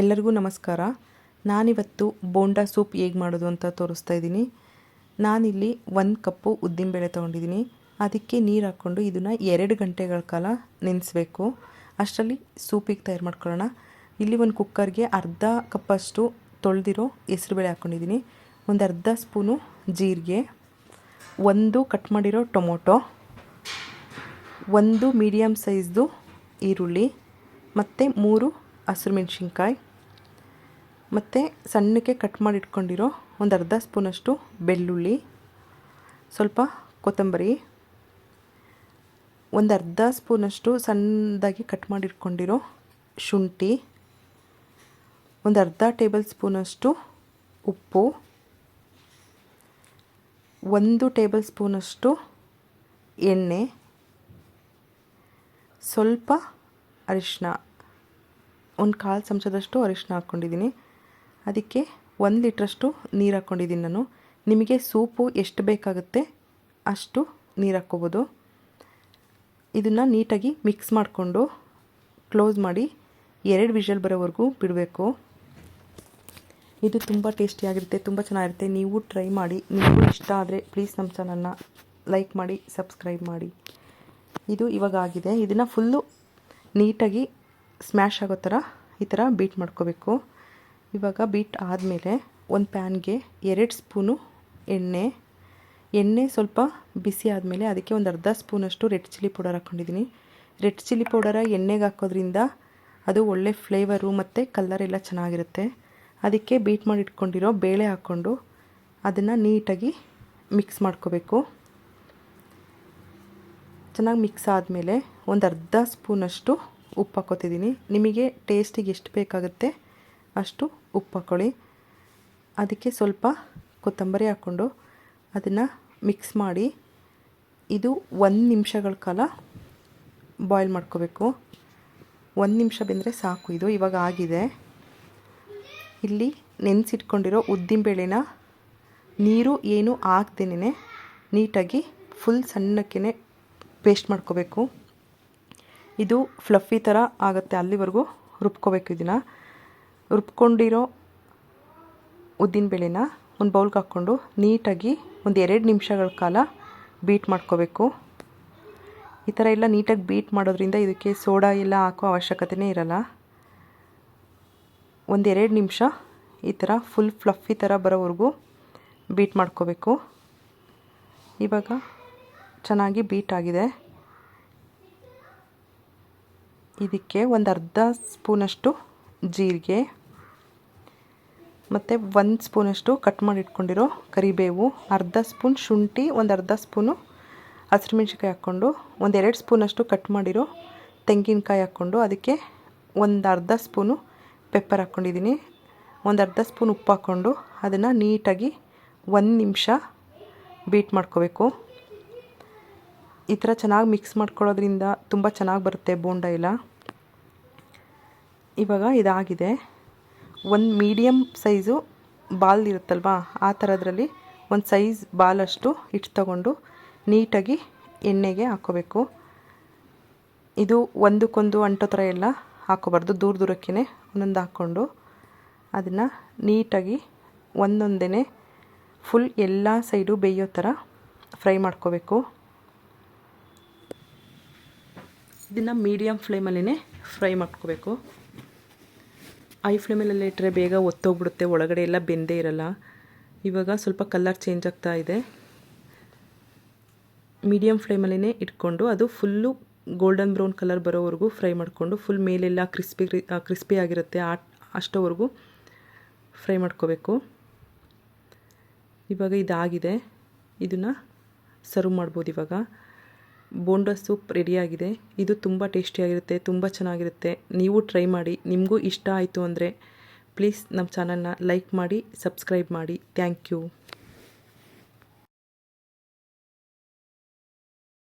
ಎಲ್ಲರಿಗೂ ನಮಸ್ಕಾರ. ನಾನಿವತ್ತು ಬೋಂಡಾ ಸೂಪ್ ಹೇಗೆ ಮಾಡೋದು ಅಂತ ತೋರಿಸ್ತಾ ಇದ್ದೀನಿ. ನಾನಿಲ್ಲಿ ಒಂದು ಕಪ್ಪು ಉದ್ದಿನಬೇಳೆ ತೊಗೊಂಡಿದ್ದೀನಿ. ಅದಕ್ಕೆ ನೀರು ಹಾಕ್ಕೊಂಡು ಇದನ್ನು ಎರಡು ಗಂಟೆಗಳ ಕಾಲ ನೆನೆಸ್ಬೇಕು. ಅಷ್ಟರಲ್ಲಿ ಸೂಪಿಗೆ ತಯಾರು ಮಾಡ್ಕೊಳ್ಳೋಣ. ಇಲ್ಲಿ ಒಂದು ಕುಕ್ಕರ್ಗೆ ಅರ್ಧ ಕಪ್ಪಷ್ಟು ತೊಳೆದಿರೋ ಹೆಸ್ರುಬೇಳೆ ಹಾಕ್ಕೊಂಡಿದ್ದೀನಿ ಒಂದು ಅರ್ಧ ಸ್ಪೂನು ಜೀರಿಗೆ. ಒಂದು ಕಟ್ ಮಾಡಿರೋ ಟೊಮೊಟೊ. ಒಂದು ಮೀಡಿಯಮ್ ಸೈಜ್ದು ಈರುಳ್ಳಿ. ಮತ್ತು ಮೂರು ಹಸಿರು ಮೆಣಸಿನ್ಕಾಯಿ ಮತ್ತು ಸಣ್ಣಕ್ಕೆ ಕಟ್ ಮಾಡಿ ಇಟ್ಕೊಂಡಿರೋ ಒಂದು ಅರ್ಧ ಸ್ಪೂನಷ್ಟು ಬೆಳ್ಳುಳ್ಳಿ, ಸ್ವಲ್ಪ ಕೊತ್ತಂಬರಿ, ಒಂದು ಅರ್ಧ ಸ್ಪೂನಷ್ಟು ಸಣ್ಣದಾಗಿ ಕಟ್ ಮಾಡಿಟ್ಕೊಂಡಿರೋ ಶುಂಠಿ, ಒಂದು ಅರ್ಧ ಟೇಬಲ್ ಸ್ಪೂನಷ್ಟು ಉಪ್ಪು, ಒಂದು ಟೇಬಲ್ ಸ್ಪೂನಷ್ಟು ಎಣ್ಣೆ, ಸ್ವಲ್ಪ ಅರಿಶಿನ ಒಂದು ಕಾಲು ಚಮಚದಷ್ಟು ಅರಿಶಿನ ಹಾಕ್ಕೊಂಡಿದ್ದೀನಿ. ಅದಕ್ಕೆ ಒಂದು ಲೀಟ್ರಷ್ಟು ನೀರು ಹಾಕ್ಕೊಂಡಿದ್ದೀನಿ ನಾನು. ನಿಮಗೆ ಸೂಪು ಎಷ್ಟು ಬೇಕಾಗುತ್ತೆ ಅಷ್ಟು ನೀರು ಹಾಕ್ಕೋಬೋದು. ಇದನ್ನು ನೀಟಾಗಿ ಮಿಕ್ಸ್ ಮಾಡಿಕೊಂಡು ಕ್ಲೋಸ್ ಮಾಡಿ ಎರಡು ವಿಷಲ್ ಬರೋವರೆಗೂ ಬಿಡಬೇಕು. ಇದು ತುಂಬ ಟೇಸ್ಟಿಯಾಗಿರುತ್ತೆ ತುಂಬ ಚೆನ್ನಾಗಿರುತ್ತೆ. ನೀವು ಟ್ರೈ ಮಾಡಿ. ನೀವು ಇಷ್ಟ ಆದರೆ ಪ್ಲೀಸ್ ನಮ್ಮ ಚಾನಲ್ನ ಲೈಕ್ ಮಾಡಿ, ಸಬ್ಸ್ಕ್ರೈಬ್ ಮಾಡಿ. ಇದು ಇವಾಗ ಆಗಿದೆ. ಇದನ್ನು ಫುಲ್ಲು ನೀಟಾಗಿ ಸ್ಮ್ಯಾಶ್ ಆಗೋ ಥರ ಈ ಥರ ಬೀಟ್ ಮಾಡ್ಕೋಬೇಕು. ಇವಾಗ ಬೀಟ್ ಆದಮೇಲೆ ಒಂದು ಪ್ಯಾನ್ಗೆ ಎರಡು ಸ್ಪೂನು ಎಣ್ಣೆ. ಎಣ್ಣೆ ಸ್ವಲ್ಪ ಬಿಸಿ ಆದಮೇಲೆ ಅದಕ್ಕೆ ಒಂದು ಅರ್ಧ ಸ್ಪೂನಷ್ಟು ರೆಡ್ ಚಿಲ್ಲಿ ಪೌಡರ್ ಹಾಕ್ಕೊಂಡಿದ್ದೀನಿ ರೆಡ್ ಚಿಲ್ಲಿ ಪೌಡರ ಎಣ್ಣೆಗೆ ಹಾಕೋದ್ರಿಂದ ಅದು ಒಳ್ಳೆ ಫ್ಲೇವರು ಮತ್ತು ಕಲ್ಲರ್ ಎಲ್ಲ ಚೆನ್ನಾಗಿರುತ್ತೆ. ಅದಕ್ಕೆ ಬೀಟ್ ಮಾಡಿ ಇಟ್ಕೊಂಡಿರೋ ಬೇಳೆ ಹಾಕ್ಕೊಂಡು ಅದನ್ನು ನೀಟಾಗಿ ಮಿಕ್ಸ್ ಮಾಡ್ಕೋಬೇಕು. ಚೆನ್ನಾಗಿ ಮಿಕ್ಸ್ ಆದಮೇಲೆ ಒಂದು ಅರ್ಧ ಸ್ಪೂನಷ್ಟು ಉಪ್ಪು ಹಾಕೋತಿದ್ದೀನಿ ನಿಮಗೆ ಟೇಸ್ಟಿಗೆ ಎಷ್ಟು ಬೇಕಾಗುತ್ತೆ ಅಷ್ಟು ಉಪ್ಪು ಹಾಕ್ಕೊಳ್ಳಿ. ಅದಕ್ಕೆ ಸ್ವಲ್ಪ ಕೊತ್ತಂಬರಿ ಹಾಕ್ಕೊಂಡು ಅದನ್ನು ಮಿಕ್ಸ್ ಮಾಡಿ ಇದು ಒಂದು ನಿಮಿಷಗಳ ಕಾಲ ಬಾಯ್ಲ್ ಮಾಡ್ಕೋಬೇಕು. ಒಂದು ನಿಮಿಷ ಬೆಂದರೆ ಸಾಕು ಇದು, ಇವಾಗ ಆಗಿದೆ. ಇಲ್ಲಿ ನೆನೆಸಿಟ್ಕೊಂಡಿರೋ ಉದ್ದಿನಬೇಳೆನ ನೀರು ಏನು ಹಾಕ್ದೇನೆ ನೀಟಾಗಿ ಫುಲ್ ಸಣ್ಣಕ್ಕೇ ಪೇಸ್ಟ್ ಮಾಡ್ಕೋಬೇಕು. ಇದು ಫ್ಲಫಿ ಥರ ಆಗುತ್ತೆ. ಅಲ್ಲಿವರೆಗೂ ರುಬ್ಕೋಬೇಕು ಇದನ್ನು. ರುಬ್ಕೊಂಡಿರೋ ಉದ್ದಿನ ಬೇಳೆನ ಒಂದು ಬೌಲ್ಗೆ ಹಾಕ್ಕೊಂಡು ನೀಟಾಗಿ ಒಂದು ಎರಡು ನಿಮಿಷಗಳ ಕಾಲ ಬೀಟ್ ಮಾಡ್ಕೋಬೇಕು. ಈ ಥರ ಎಲ್ಲ ನೀಟಾಗಿ ಬೀಟ್ ಮಾಡೋದ್ರಿಂದ ಇದಕ್ಕೆ ಸೋಡಾ ಎಲ್ಲ ಹಾಕೋ ಅವಶ್ಯಕತೆಯೇ ಇರಲ್ಲ. ಒಂದೆರಡು ನಿಮಿಷ ಈ ಥರ ಫುಲ್ ಫ್ಲಫಿ ಥರ ಬರೋವರೆಗೂ ಬೀಟ್ ಮಾಡ್ಕೋಬೇಕು. ಇವಾಗ ಚೆನ್ನಾಗಿ ಬೀಟ್ ಆಗಿದೆ. ಇದಕ್ಕೆ ಒಂದು ಅರ್ಧ ಸ್ಪೂನಷ್ಟು ಜೀರಿಗೆ, ಮತ್ತು ಒಂದು ಸ್ಪೂನಷ್ಟು ಕಟ್ ಮಾಡಿ ಇಟ್ಕೊಂಡಿರೋ ಕರಿಬೇವು, ಅರ್ಧ ಸ್ಪೂನ್ ಶುಂಠಿ, ಒಂದು ಅರ್ಧ ಸ್ಪೂನು ಹಸಿರುಮೆಣ್ಸಿಕಾಯಿ ಹಾಕ್ಕೊಂಡು ಒಂದೆರಡು ಸ್ಪೂನಷ್ಟು ಕಟ್ ಮಾಡಿರೋ ತೆಂಗಿನಕಾಯಿ ಹಾಕ್ಕೊಂಡು, ಅದಕ್ಕೆ ಒಂದು ಅರ್ಧ ಸ್ಪೂನು ಪೆಪ್ಪರ್ ಹಾಕ್ಕೊಂಡಿದ್ದೀನಿ. ಒಂದು ಅರ್ಧ ಸ್ಪೂನ್ ಉಪ್ಪು ಹಾಕ್ಕೊಂಡು ಅದನ್ನು ನೀಟಾಗಿ ಒಂದು ನಿಮಿಷ ಬೀಟ್ ಮಾಡ್ಕೋಬೇಕು. ಈ ಥರ ಚೆನ್ನಾಗಿ ಮಿಕ್ಸ್ ಮಾಡ್ಕೊಳ್ಳೋದ್ರಿಂದ ತುಂಬ ಚೆನ್ನಾಗಿ ಬರುತ್ತೆ ಬೋಂಡ ಎಲ್ಲ. ಇವಾಗ ಇದಾಗಿದೆ. ಒಂದು ಮೀಡಿಯಮ್ ಸೈಜು ಬಾಲ್ ಇರುತ್ತಲ್ವಾ? ಆ ಥರದ್ರಲ್ಲಿ ಒಂದು ಸೈಜ್ ಬಾಲಷ್ಟು ಹಿಟ್ಟು ತಗೊಂಡು ನೀಟಾಗಿ ಎಣ್ಣೆಗೆ ಹಾಕೋಬೇಕು ಇದು ಒಂದಕ್ಕೊಂದು ಅಂಟೋ ಥರ ಎಲ್ಲ ಹಾಕೋಬಾರ್ದು ದೂರ ದೂರಕ್ಕೇ ಒಂದೊಂದು ಹಾಕ್ಕೊಂಡು. ಅದನ್ನು ನೀಟಾಗಿ ಒಂದೊಂದೇ ಫುಲ್ ಎಲ್ಲ ಸೈಡು ಬೇಯೋ ಥರ ಫ್ರೈ ಮಾಡ್ಕೋಬೇಕು. ಇದನ್ನು ಮೀಡಿಯಮ್ ಫ್ಲೇಮಲ್ಲೇ ಫ್ರೈ ಮಾಡ್ಕೋಬೇಕು. ಐ ಫ್ಲೇಮಲ್ಲೆಲ್ಲ ಇಟ್ಟರೆ ಬೇಗ ಒತ್ತೋಗ್ಬಿಡುತ್ತೆ, ಒಳಗಡೆ ಎಲ್ಲ ಬೆಂದೇ ಇರಲ್ಲ. ಇವಾಗ ಸ್ವಲ್ಪ ಕಲರ್ ಚೇಂಜ್ ಆಗ್ತಾ ಇದೆ. ಮೀಡಿಯಮ್ ಫ್ಲೇಮಲ್ಲೇ ಇಟ್ಕೊಂಡು ಅದು ಫುಲ್ಲು ಗೋಲ್ಡನ್ ಬ್ರೌನ್ ಕಲರ್ ಬರೋವರೆಗೂ ಫ್ರೈ ಮಾಡಿಕೊಂಡು ಫುಲ್ ಮೇಲೆಲ್ಲ ಕ್ರಿಸ್ಪಿ ಕ್ರಿಸ್ಪಿ ಆಗಿರುತ್ತೆ. ಆ, ಅಷ್ಟೋವರೆಗೂ ಫ್ರೈ ಮಾಡ್ಕೋಬೇಕು. ಇವಾಗ ಇದಾಗಿದೆ. ಇದನ್ನು ಸರ್ವ್ ಮಾಡ್ಬೋದು ಇವಾಗ. ಬೋಂಡಾ ಸೂಪ್ ರೆಡಿಯಾಗಿದೆ ಇದು ತುಂಬ ಟೇಸ್ಟಿಯಾಗಿರುತ್ತೆ ತುಂಬ ಚೆನ್ನಾಗಿರುತ್ತೆ. ನೀವು ಟ್ರೈ ಮಾಡಿ, ನಿಮಗೂ ಇಷ್ಟ ಆಯಿತು ಅಂದರೆ ಪ್ಲೀಸ್ ನಮ್ಮ ಚಾನಲ್ನ ಲೈಕ್ ಮಾಡಿ ಸಬ್ಸ್ಕ್ರೈಬ್ ಮಾಡಿ. Thank you